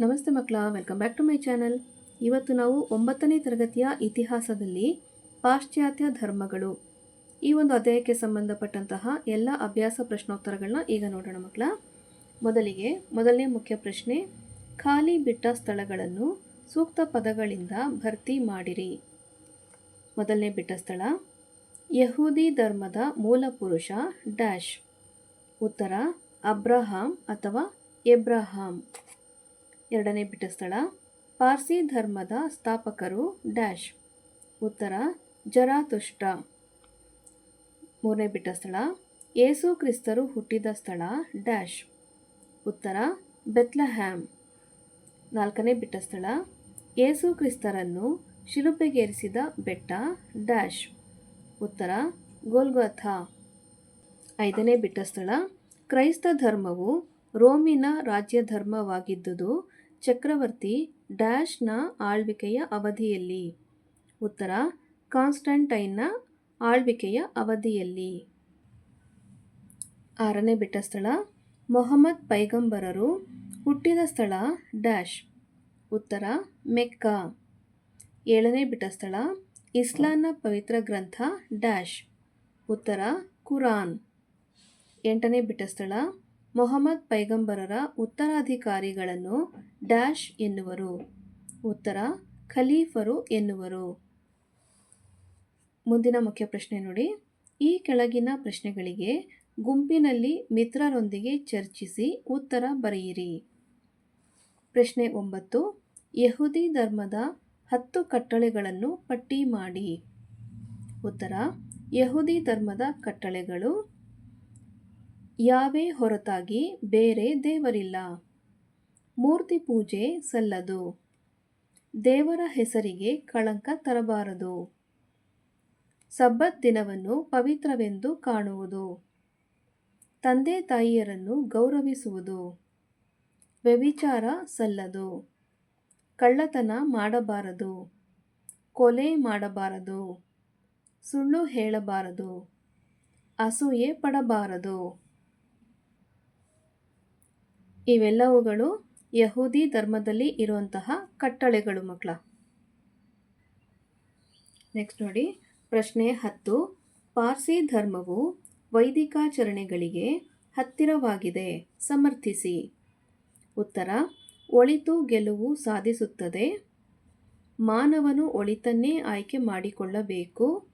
ನಮಸ್ತೆ ಮಕ್ಕಳ welcome back to my channel ಇವತ್ತು ನಾವು ಒಂಬತ್ತನೇ ತರಗತಿಯ ಇತಿಹಾಸದಲ್ಲಿ ಪಾಶ್ಚಾತ್ಯ ಧರ್ಮಗಳು. ಈ ಒಂದು ಅಧ್ಯಾಯಕ್ಕೆ ಸಂಬಂಧಪಟ್ಟಂತಹ ಎಲ್ಲ ಅಭ್ಯಾಸ ಪ್ರಶ್ನೋತ್ತರಗಳನ್ನ ಈಗ ನೋಡೋಣ ಮಕ್ಕಳ. ಮೊದಲಿಗೆ ಮೊದಲನೇ ಮುಖ್ಯ ಪ್ರಶ್ನೆ, ಖಾಲಿ ಬಿಟ್ಟ ಸ್ಥಳಗಳನ್ನು ಸೂಕ್ತ ಪದಗಳಿಂದ ಭರ್ತಿ ಮಾಡಿರಿ. ಮೊದಲನೇ ಬಿಟ್ಟ ಸ್ಥಳ, ಯಹೂದಿ ಧರ್ಮದ ಮೂಲ ಪುರುಷ ಡ್ಯಾಶ್. ಉತ್ತರ, ಅಬ್ರಹಾಂ ಅಥವಾ ಎಬ್ರಹಾಂ. ಎರಡನೇ ಬಿಟ್ಟ ಸ್ಥಳ ಪಾರ್ಸಿ ಧರ್ಮದ ಸ್ಥಾಪಕರು ಡ್ಯಾಶ್. ಉತ್ತರ, ಜರಾತುಷ್ಟ. ಮೂರನೇ ಬಿಟ್ಟ ಸ್ಥಳ ಏಸು ಕ್ರಿಸ್ತರು ಹುಟ್ಟಿದ ಸ್ಥಳ ಡ್ಯಾಶ್. ಉತ್ತರ, ಬೆತ್ಲಹ್ಯಾಮ್. ನಾಲ್ಕನೇ ಬಿಟ್ಟ ಸ್ಥಳ ಏಸು ಕ್ರಿಸ್ತರನ್ನು ಶಿಲುಬೆಗೇರಿಸಿದ ಬೆಟ್ಟ ಡ್ಯಾಶ್. ಉತ್ತರ, ಗೋಲ್ಗೊಥಾ. ಐದನೇ ಬಿಟ್ಟ ಸ್ಥಳ ಕ್ರೈಸ್ತ ಧರ್ಮವು ರೋಮಿನ ರಾಜ್ಯ ಧರ್ಮವಾಗಿದ್ದುದು ಚಕ್ರವರ್ತಿ ಡ್ಯಾಶ್ನ ಆಳ್ವಿಕೆಯ ಅವಧಿಯಲ್ಲಿ. ಉತ್ತರ, ಕಾನ್ಸ್ಟಂಟೈನ್ನ ಆಳ್ವಿಕೆಯ ಅವಧಿಯಲ್ಲಿ. ಆರನೇ ಬಿಟ್ಟ ಸ್ಥಳ, ಮೊಹಮ್ಮದ್ ಪೈಗಂಬರರು ಹುಟ್ಟಿದ ಸ್ಥಳ ಡ್ಯಾಶ್. ಉತ್ತರ, ಮೆಕ್ಕಾ. ಏಳನೇ ಬಿಟ್ಟ ಸ್ಥಳ, ಇಸ್ಲಾಂನ ಪವಿತ್ರ ಗ್ರಂಥ ಡ್ಯಾಶ್. ಉತ್ತರ, ಕುರಾನ್. ಎಂಟನೇ ಬಿಟ್ಟ ಸ್ಥಳ ಮೊಹಮ್ಮದ್ ಪೈಗಂಬರರ ಉತ್ತರಾಧಿಕಾರಿಗಳನ್ನು ಡ್ಯಾಶ್ ಎನ್ನುವರು. ಉತ್ತರ, ಖಲೀಫರು ಎನ್ನುವರು. ಮುಂದಿನ ಮುಖ್ಯ ಪ್ರಶ್ನೆ ನೋಡಿ. ಈ ಕೆಳಗಿನ ಪ್ರಶ್ನೆಗಳಿಗೆ ಗುಂಪಿನಲ್ಲಿ ಮಿತ್ರರೊಂದಿಗೆ ಚರ್ಚಿಸಿ ಉತ್ತರ ಬರೆಯಿರಿ. ಪ್ರಶ್ನೆ ಒಂಬತ್ತು, ಯಹೂದಿ ಧರ್ಮದ ಹತ್ತು ಕಟ್ಟಳೆಗಳನ್ನು ಪಟ್ಟಿ ಮಾಡಿ. ಉತ್ತರ, ಯಹುದಿ ಧರ್ಮದ ಕಟ್ಟಳೆಗಳು ಯಾವೇ ಹೊರತಾಗಿ ಬೇರೆ ದೇವರಿಲ್ಲ. ಮೂರ್ತಿ ಪೂಜೆ ಸಲ್ಲದು. ದೇವರ ಹೆಸರಿಗೆ ಕಳಂಕ ತರಬಾರದು. ಸಬ್ಬತ್ ದಿನವನ್ನು ಪವಿತ್ರವೆಂದು ಕಾಣುವುದು. ತಂದೆ ತಾಯಿಯರನ್ನು ಗೌರವಿಸುವುದು. ವ್ಯವಿಚಾರ ಸಲ್ಲದು. ಕಳ್ಳತನ ಮಾಡಬಾರದು. ಕೊಲೆ ಮಾಡಬಾರದು. ಸುಳ್ಳು ಹೇಳಬಾರದು. ಅಸೂಯೆ ಪಡಬಾರದು. ಇವೆಲ್ಲವುಗಳು ಯಹೂದಿ ಧರ್ಮದಲ್ಲಿ ಇರುವಂತಹ ಕಟ್ಟಳೆಗಳು ಮಕ್ಕಳ. ನೆಕ್ಸ್ಟ್ ನೋಡಿ, ಪ್ರಶ್ನೆ ಹತ್ತು. ಪಾರ್ಸಿ ಧರ್ಮವು ವೈದಿಕಾಚರಣೆಗಳಿಗೆ ಹತ್ತಿರವಾಗಿದೆ, ಸಮರ್ಥಿಸಿ. ಉತ್ತರ, ಒಳಿತು ಗೆಲುವು ಸಾಧಿಸುತ್ತದೆ. ಮಾನವನು ಒಳಿತನ್ನೇ ಆಯ್ಕೆ ಮಾಡಿಕೊಳ್ಳಬೇಕು.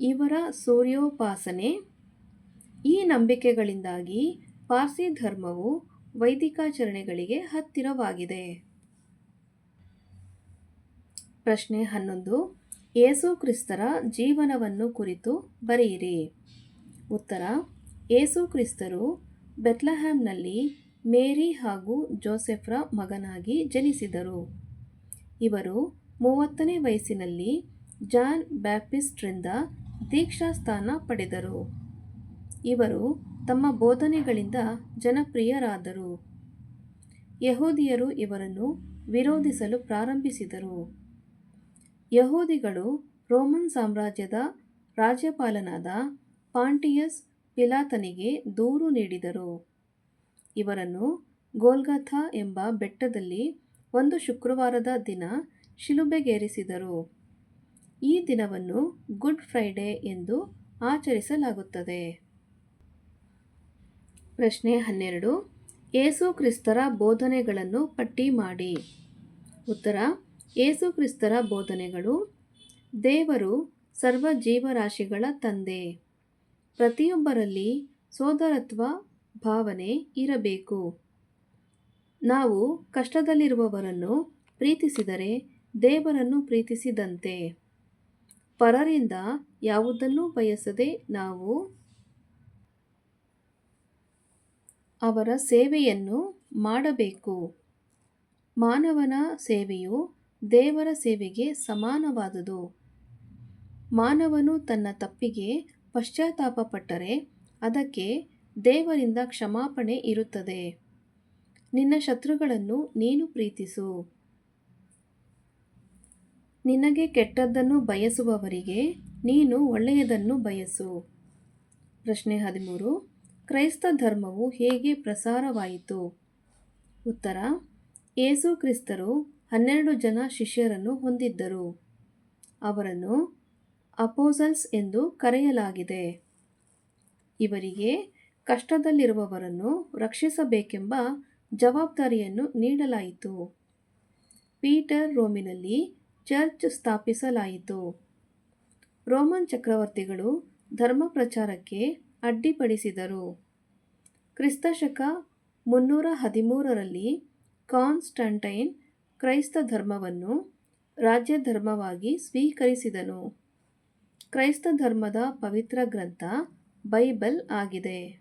ಇವರ ಸೂರ್ಯೋಪಾಸನೆ. ಈ ನಂಬಿಕೆಗಳಿಂದಾಗಿ ಪಾರ್ಸಿ ಧರ್ಮವು ವೈದಿಕಾಚರಣೆಗಳಿಗೆ ಹತ್ತಿರವಾಗಿದೆ. ಪ್ರಶ್ನೆ ಹನ್ನೊಂದು. ಏಸು ಕ್ರಿಸ್ತರ ಜೀವನವನ್ನು ಕುರಿತು ಬರೆಯಿರಿ. ಉತ್ತರ. ಏಸು ಕ್ರಿಸ್ತರು ಬೆತ್ಲಹ್ಯಾಮ್ನಲ್ಲಿ ಮೇರಿ ಹಾಗೂ ಜೋಸೆಫ್ರ ಮಗನಾಗಿ ಜನಿಸಿದರು. ಇವರು ಮೂವತ್ತನೇ ವಯಸ್ಸಿನಲ್ಲಿ ಜಾನ್ ಬ್ಯಾಪ್ಟಿಸ್ಟ್ರಿಂದ ದೀಕ್ಷಾಸ್ಥಾನ ಪಡೆದರು. ಇವರು ತಮ್ಮ ಬೋಧನೆಗಳಿಂದ ಜನಪ್ರಿಯರಾದರು. ಯಹೂದಿಯರು ಇವರನ್ನು ವಿರೋಧಿಸಲು ಪ್ರಾರಂಭಿಸಿದರು. ಯಹೂದಿಗಳು ರೋಮನ್ ಸಾಮ್ರಾಜ್ಯದ ರಾಜ್ಯಪಾಲನಾದ ಪಾಂಟಿಯಸ್ ಪಿಲಾತನಿಗೆ ದೂರು ನೀಡಿದರು. ಇವರನ್ನು ಗೋಲ್ಗಥಾ ಎಂಬ ಬೆಟ್ಟದಲ್ಲಿ ಒಂದು ಶುಕ್ರವಾರದ ದಿನ ಶಿಲುಬೆಗೇರಿಸಿದರು. ಈ ದಿನವನ್ನು ಗುಡ್ ಫ್ರೈಡೆ ಎಂದು ಆಚರಿಸಲಾಗುತ್ತದೆ. ಪ್ರಶ್ನೆ ಹನ್ನೆರಡು. ಏಸು ಕ್ರಿಸ್ತರ ಬೋಧನೆಗಳನ್ನು ಪಟ್ಟಿ ಮಾಡಿ. ಉತ್ತರ, ಏಸು ಕ್ರಿಸ್ತರ ಬೋಧನೆಗಳು ದೇವರು ಸರ್ವ ಜೀವರಾಶಿಗಳ ತಂದೆ. ಪ್ರತಿಯೊಬ್ಬರಲ್ಲಿ ಸೋದರತ್ವ ಭಾವನೆ ಇರಬೇಕು. ನಾವು ಕಷ್ಟದಲ್ಲಿರುವವರನ್ನು ಪ್ರೀತಿಸಿದರೆ ದೇವರನ್ನು ಪ್ರೀತಿಸಿದಂತೆ. ಪರರಿಂದ ಯಾವುದನ್ನೂ ಬಯಸದೆ ನಾವು ಅವರ ಸೇವೆಯನ್ನು ಮಾಡಬೇಕು. ಮಾನವನ ಸೇವೆಯು ದೇವರ ಸೇವೆಗೆ ಸಮಾನವಾದುದು. ಮಾನವನು ತನ್ನ ತಪ್ಪಿಗೆ ಪಶ್ಚಾತ್ತಾಪ ಪಟ್ಟರೆ ಅದಕ್ಕೆ ದೇವರಿಂದ ಕ್ಷಮಾಪಣೆ ಇರುತ್ತದೆ. ನಿನ್ನ ಶತ್ರುಗಳನ್ನು ನೀನು ಪ್ರೀತಿಸು. ನಿನಗೆ ಕೆಟ್ಟದ್ದನ್ನು ಬಯಸುವವರಿಗೆ ನೀನು ಒಳ್ಳೆಯದನ್ನು ಬಯಸು. ಪ್ರಶ್ನೆ ಹದಿಮೂರು. ಕ್ರೈಸ್ತ ಧರ್ಮವು ಹೇಗೆ ಪ್ರಸಾರವಾಯಿತು? ಉತ್ತರ, ಏಸು ಕ್ರಿಸ್ತರು ಹನ್ನೆರಡು ಜನ ಶಿಷ್ಯರನ್ನು ಹೊಂದಿದ್ದರು. ಅವರನ್ನು ಅಪೋಸಲ್ಸ್ ಎಂದು ಕರೆಯಲಾಗಿದೆ. ಇವರಿಗೆ ಕಷ್ಟದಲ್ಲಿರುವವರನ್ನು ರಕ್ಷಿಸಬೇಕೆಂಬ ಜವಾಬ್ದಾರಿಯನ್ನು ನೀಡಲಾಯಿತು. ಪೀಟರ್ ರೋಮಿನಲ್ಲಿ ಚರ್ಚ್ ಸ್ಥಾಪಿಸಲಾಯಿತು. ರೋಮನ್ ಚಕ್ರವರ್ತಿಗಳು ಧರ್ಮ ಪ್ರಚಾರಕ್ಕೆ ಅಡ್ಡಿಪಡಿಸಿದರು. ಕ್ರಿಸ್ತಶಕ ಮುನ್ನೂರ ಹದಿಮೂರರಲ್ಲಿ ಕಾನ್ಸ್ಟಂಟೈನ್ ಕ್ರೈಸ್ತ ಧರ್ಮವನ್ನು ರಾಜ್ಯ ಧರ್ಮವಾಗಿ ಸ್ವೀಕರಿಸಿದನು. ಕ್ರೈಸ್ತ ಧರ್ಮದ ಪವಿತ್ರ ಗ್ರಂಥ ಬೈಬಲ್ ಆಗಿದೆ.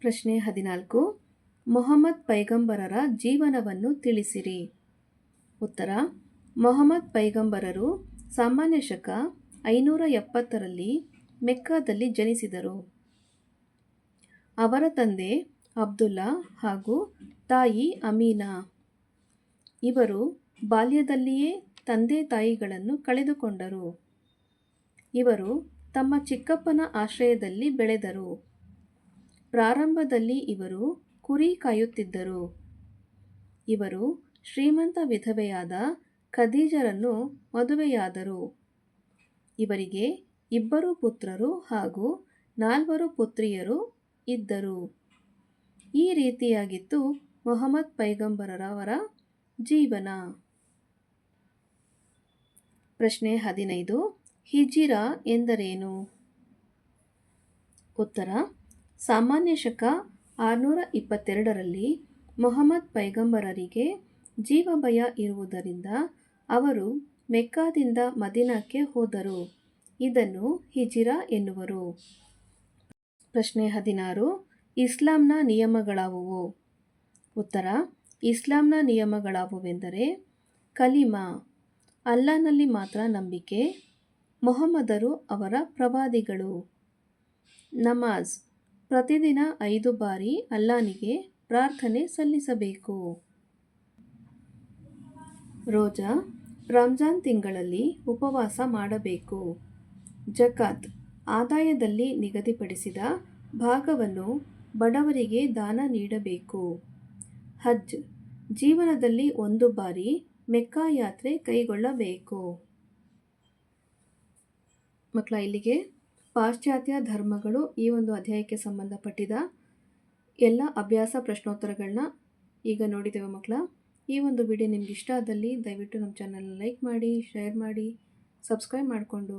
ಪ್ರಶ್ನೆ ಹದಿನಾಲ್ಕು. ಮೊಹಮ್ಮದ್ ಪೈಗಂಬರರ ಜೀವನವನ್ನು ತಿಳಿಸಿರಿ. ಉತ್ತರ. ಮೊಹಮ್ಮದ್ ಪೈಗಂಬರರು ಸಾಮಾನ್ಯ ಶಕ ಐನೂರ ಎಪ್ಪತ್ತರಲ್ಲಿ ಮೆಕ್ಕಾದಲ್ಲಿ ಜನಿಸಿದರು. ಅವರ ತಂದೆ ಅಬ್ದುಲ್ಲಾ ಹಾಗೂ ತಾಯಿ ಅಮೀನಾ. ಇವರು ಬಾಲ್ಯದಲ್ಲಿಯೇ ತಂದೆ ತಾಯಿಗಳನ್ನು ಕಳೆದುಕೊಂಡರು. ಇವರು ತಮ್ಮ ಚಿಕ್ಕಪ್ಪನ ಆಶ್ರಯದಲ್ಲಿ ಬೆಳೆದರು. ಪ್ರಾರಂಭದಲ್ಲಿ ಇವರು ಕುರಿ ಕಾಯುತ್ತಿದ್ದರು. ಇವರು ಶ್ರೀಮಂತ ವಿಧವೆಯಾದ ಖದೀಜರನ್ನು ಮದುವೆಯಾದರು. ಇವರಿಗೆ ಇಬ್ಬರು ಪುತ್ರರು ಹಾಗೂ ನಾಲ್ವರು ಪುತ್ರಿಯರು ಇದ್ದರು. ಈ ರೀತಿಯಾಗಿತ್ತು ಮೊಹಮ್ಮದ್ ಪೈಗಂಬರರವರ ಜೀವನ. ಪ್ರಶ್ನೆ ಹದಿನೈದು, ಹಿಜಿರಾ ಎಂದರೇನು? ಉತ್ತರ, ಸಾಮಾನ್ಯ ಶಕ ಆರುನೂರ ಇಪ್ಪತ್ತೆರಡರಲ್ಲಿ ಮೊಹಮ್ಮದ್ ಪೈಗಂಬರರಿಗೆ ಜೀವಭಯ ಇರುವುದರಿಂದ ಅವರು ಮೆಕ್ಕಾದಿಂದ ಮದಿನಾಕ್ಕೆ ಹೋದರು. ಇದನ್ನು ಹಿಜಿರಾ ಎನ್ನುವರು. ಪ್ರಶ್ನೆ ಹದಿನಾರು, ಇಸ್ಲಾಂನ ನಿಯಮಗಳಾವುವು? ಉತ್ತರ, ಇಸ್ಲಾಂನ ನಿಯಮಗಳಾವುವೆಂದರೆ ಕಲಿಮಾ ಅಲ್ಲಾನಲ್ಲಿ ಮಾತ್ರ ನಂಬಿಕೆ, ಮೊಹಮ್ಮದರು ಅವರ ಪ್ರವಾದಿಗಳು. ನಮಾಜ್, ಪ್ರತಿದಿನ ಐದು ಬಾರಿ ಅಲ್ಲಾನಿಗೆ ಪ್ರಾರ್ಥನೆ ಸಲ್ಲಿಸಬೇಕು. ರೋಜಾ, ರಂಜಾನ್ ತಿಂಗಳಲ್ಲಿ ಉಪವಾಸ ಮಾಡಬೇಕು. ಜಕಾತ್ ಆದಾಯದಲ್ಲಿ ನಿಗದಿಪಡಿಸಿದ ಭಾಗವನ್ನು ಬಡವರಿಗೆ ದಾನ ನೀಡಬೇಕು. ಹಜ್ ಜೀವನದಲ್ಲಿ ಒಂದು ಬಾರಿ ಮೆಕ್ಕಾ ಯಾತ್ರೆ ಕೈಗೊಳ್ಳಬೇಕು. ಮಕ್ಕಳ, ಇಲ್ಲಿಗೆ ಪಾಶ್ಚಾತ್ಯ ಧರ್ಮಗಳು ಈ ಒಂದು ಅಧ್ಯಾಯಕ್ಕೆ ಸಂಬಂಧಪಟ್ಟಿದ ಎಲ್ಲ ಅಭ್ಯಾಸ ಪ್ರಶ್ನೋತ್ತರಗಳನ್ನ ಈಗ ನೋಡಿದ್ದೇವೆ ಮಕ್ಕಳ. ಈ ಒಂದು ವಿಡಿಯೋ ನಿಮ್ಗೆ ಇಷ್ಟ ಆದಲ್ಲಿ ದಯವಿಟ್ಟು ನಮ್ಮ ಚಾನಲ್ನ ಲೈಕ್ ಮಾಡಿ ಶೇರ್ ಮಾಡಿ ಸಬ್ಸ್ಕ್ರೈಬ್ ಮಾಡಿಕೊಂಡು